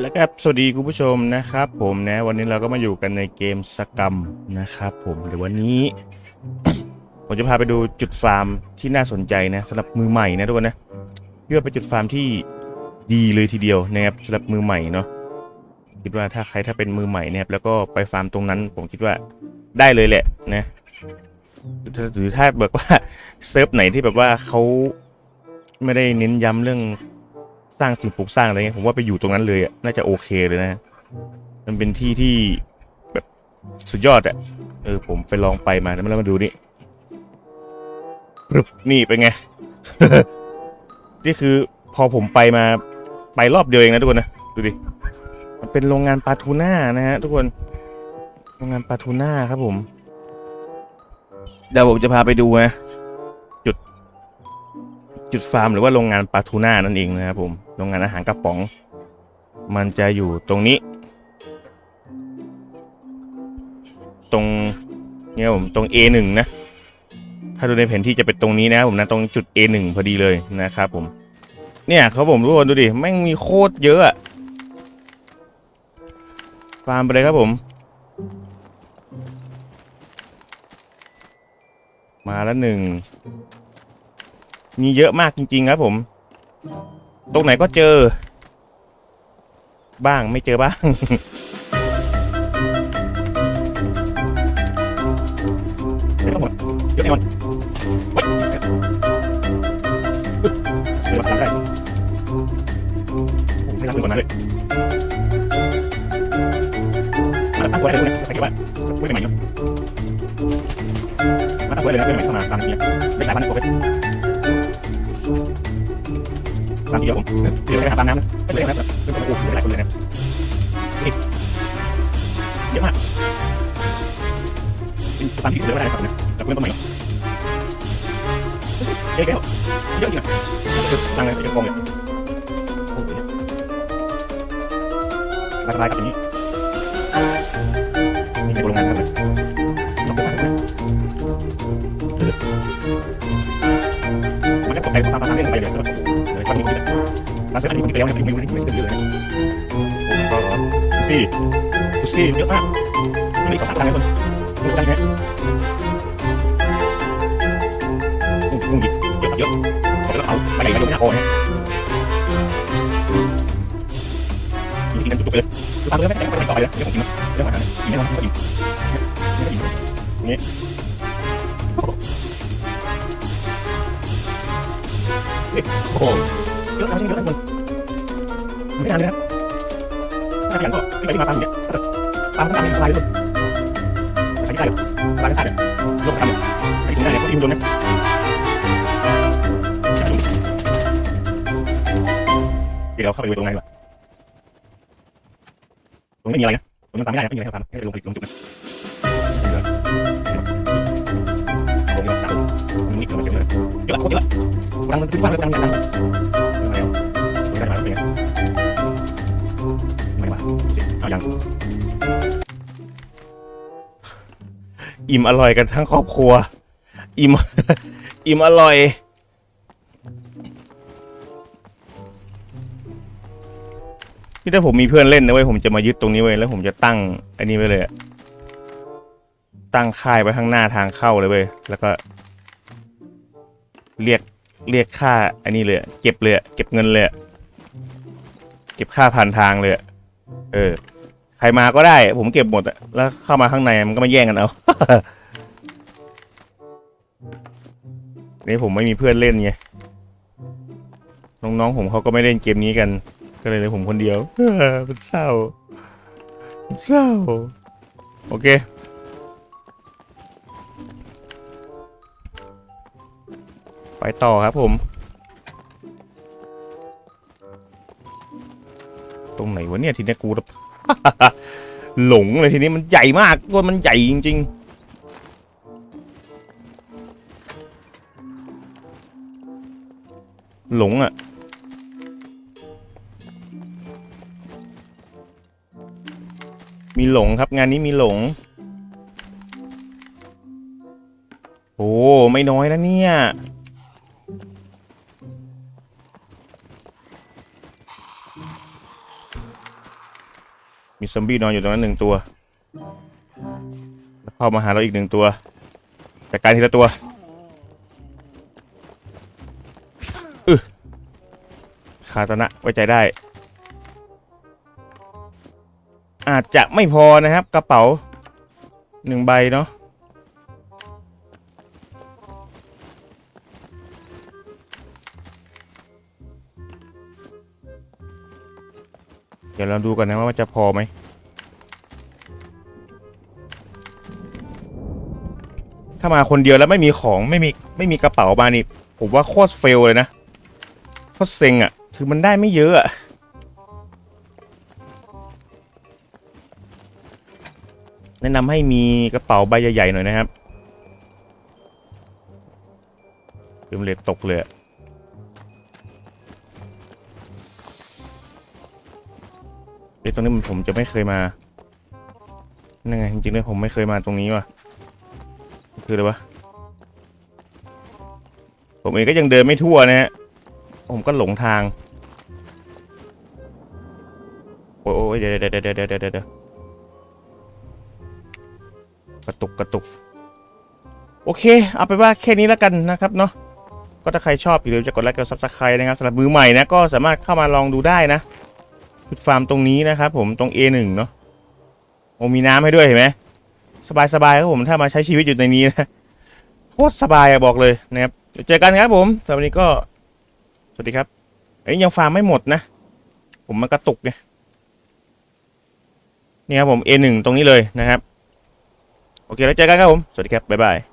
แล้วครับสวัสดีคุณผู้ชมนะครับ ผมนะ วันนี้เราก็มาอยู่กันในเกมสกรรมนะครับผมเดี๋ยววันนี้ ผมจะพาไปดูจุดฟาร์มที่น่าสนใจนะสำหรับมือใหม่นะทุกคนนะพี่ว่าเป็นจุดฟาร์มที่ดีเลยทีเดียวนะครับสำหรับมือใหม่เนาะคิดว่าถ้าใครถ้าเป็นมือใหม่นะครับแล้วก็ไปฟาร์มตรงนั้น ผมคิดว่าได้เลยแหละนะหรือถ้าแบบว่าเซิร์ฟไหนที่แบบว่าเขาไม่ได้เน้นย้ำเรื่อง สร้างสิ่งปลูกสร้างอะไรเงี้ยผมว่าไปอยู่ตรงนั้นเลยอะน่าจะโอเคเลยนะ มันเป็นที่ที่แบบสุดยอดอะเออผมไปลองไปมาแล้วมาดูนี่ปรึบนี่เป็นไง นี่คือพอผมไปมาไปรอบเดียวเองนะทุกคนนะดูดิมันเป็นโรงงานปลาทูน่านะฮะทุกคนโรงงานปลาทูน่าครับผมเดี๋ยวผมจะพาไปดูนะ จุดฟาร์มหรือว่าโรงงานปลาทูน่านั่นเองนะครับผมโรงงานอาหารกระป๋อง มันจะอยู่ตรงนี้ ตรงเนี่ยผมตรง A1 นะ ถ้าดูในแผนที่จะเป็นตรงนี้นะผมนะตรงจุด A1 พอดีเลยนะครับผม เนี่ยเขาผมทุกคนดูดิแม่งมีโคตรเยอะฟาร์มไปเลยครับผม มาแล้วหนึ่ง มีเยอะมากจริง ๆ ครับผม ตรงไหนก็เจอ บ้างไม่เจอบ้าง เยอะหมดเยอะแน่นอนเดี๋ยวมาทำได้ผมไม่รับเงินก่อนนะเลยมาตั้งไว้เลยนะสังเกตว่าไว้ใหม่ๆเนาะมาตั้งไว้เลยนะเพื่อนใหม่เข้ามาตามนี้ไม่หลายพันกว่าเฟส ตามที่เดียวผมเดี๋ยวไปหาตามน้ำนะไม่เลยนะครับเป็นคนโอ้โหหลายคนเลยนะเยอะมากเป็นตามที่เหลือไม่ได้ครับเนะแต่เพื่อนต้นใหม่เยอะแก้วเยอะจริงอะตังเลยยังงงเลยโอ้โหราคากับอย่างนี้นี่ในโรงงานครับชอบเยอะมากเลยมันก็ตกใจตามตามเรื่องไปเลยแล้วก็เลย ตอนนี้เลยร้านเซ็ตอันนี้คนที่แล้วเนี่ยไม่ไม่ไม่ไม่เยอะเลยนะโอ้ก็ดูสิดูสิเยอะมากมีสองสามพันเลยคนดูกันแค่กุ้งหยิบเยอะเยอะบอกแล้วเอาไปไหนมาดูหน้าโอ้เนี่ยกินกันจุกๆไปเลยดูตามเลยไม่ไม่ต่อไปเลยเรื่องของกินเรื่องอาหารกินแน่นอนก็อิ่มก็อิ่มนี่ โอ้โหเยอะนะเยอะนะคนไม่นานเลยนะถ้าขยันก็ที่ไปที่มาตามอย่างเงี้ยตามสั้นๆสบายเลยไปที่ได้เลยตามสั้นๆเนี่ยยกทำเนี่ยไปถึงได้เนี่ยก็อิ่มโดนนะเดี๋ยวเราเข้าไปดูตรงไหนดีกว่าตรงไม่มีอะไรนะตรงนี้ตามไม่ได้นะไม่มีอะไรให้ทำให้ลงไปลงจุดนะ เดี๋ยวมันเก็เลยเยอะโคตรเยอะกำลังมันขึ้นบ้านเลยกำลังกำลังไม่เอาไม่ได้มาเป็นไงไม่ว่าเอายังอิ่มอร่อยกันทั้งครอบครัว อิ่มอิ่มอร่อยที่ถ้าผมมีเพื่อนเล่นนะเว้ยผมจะมายึดตรงนี้ไว้ยแล้วผมจะตั้งอันนี้ไว้เลยตั้งค่ายไว้ข้างหน้าทางเข้าเลยเว้ยแล้วก็ เรียกเรียกค่าอันนี้เลยเก็บเลยอเก็บเงินเลยอเก็บค่าผ่านทางเลยอเออ ใครมาก็ได้ ผมเก็บหมดอะแล้วเข้ามาข้างในมันก็มาแย่งกันเอานี่ผมไม่มีเพื่อนเล่นไงน้องๆผมเขาก็ไม่เล่นเกมนี้กัน ก็เลยเลยผมคนเดียวมันเศร้าเศร้าโอเค ไปต่อครับผม ตรงไหนวะเนี่ยทีนี้กูหลงเลยทีนี้มันใหญ่มากว่ามันใหญ่จริง ๆหลงอะ มีหลงครับงานนี้มีหลง โอ้ ไม่น้อยนะเนี่ย ซอมบี้นอนอยู่ตรงนั้นหนึ่งตัวแล้วเข้ามาหาเราอีกหนึ่งตัวจัดการทีละตัวอึคาตนะไว้ใจได้ อาจจะไม่พอนะครับ กระเป๋าหนึ่งใบเนาะ ดี๋ยวเราดูกันนะว่ามันจะพอไหมถ้ามาคนเดียวแล้วไม่มีของไม่มีไม่มีกระเป๋ามานี่ผมว่าโคตรเฟลเลยนะโคตรเซ็งอะ่ะ คือมันได้ไม่เยอะอะแนะนำให้มีกระเป๋าใบใหญ่ๆหน่อยนะครับเดี๋ยวมันเลดตกเลยอะ เอ้ยตรงนี้มันผมจะไม่เคยมานั่นไงจริงๆเลยผมไม่เคยมาตรงนี้ว่ะ คืออะไรวะ ผมเองก็ยังเดินไม่ทั่วนะฮะ ผมก็หลงทาง โอ้ยเดี๋ยวเดี๋ยวเดี๋ยวเดี๋ยวเดี๋ยวเดะกระตุกกระตุก โอเค เอาไปว่าแค่นี้แล้วกันนะครับเนาะ ก็ถ้าใครชอบอย่าลืมจะกดไลค์กดซับสไครต์นะครับสำหรับมือใหม่นะก็สามารถเข้ามาลองดูได้นะ จุดฟาร์มตรงนี้นะครับผมตรง A1 เนาะโอ้มีน้ำให้ด้วยเห็นไหมสบายสบายๆครับผมถ้ามาใช้ชีวิตอยู่ในนี้นะโคตรสบายอะบอกเลยนะครับเดี๋ยวเจอกันครับผมสำหรับวันนี้ก็ สวัสดีครับเอ้ยยังฟาร์มไม่หมดนะ ผมมันกระตุกไงนี่ครับผม A1 ตรงนี้เลยนะครับ โอเค แล้วเจอกันครับผม สวัสดีครับ บ๊ายบาย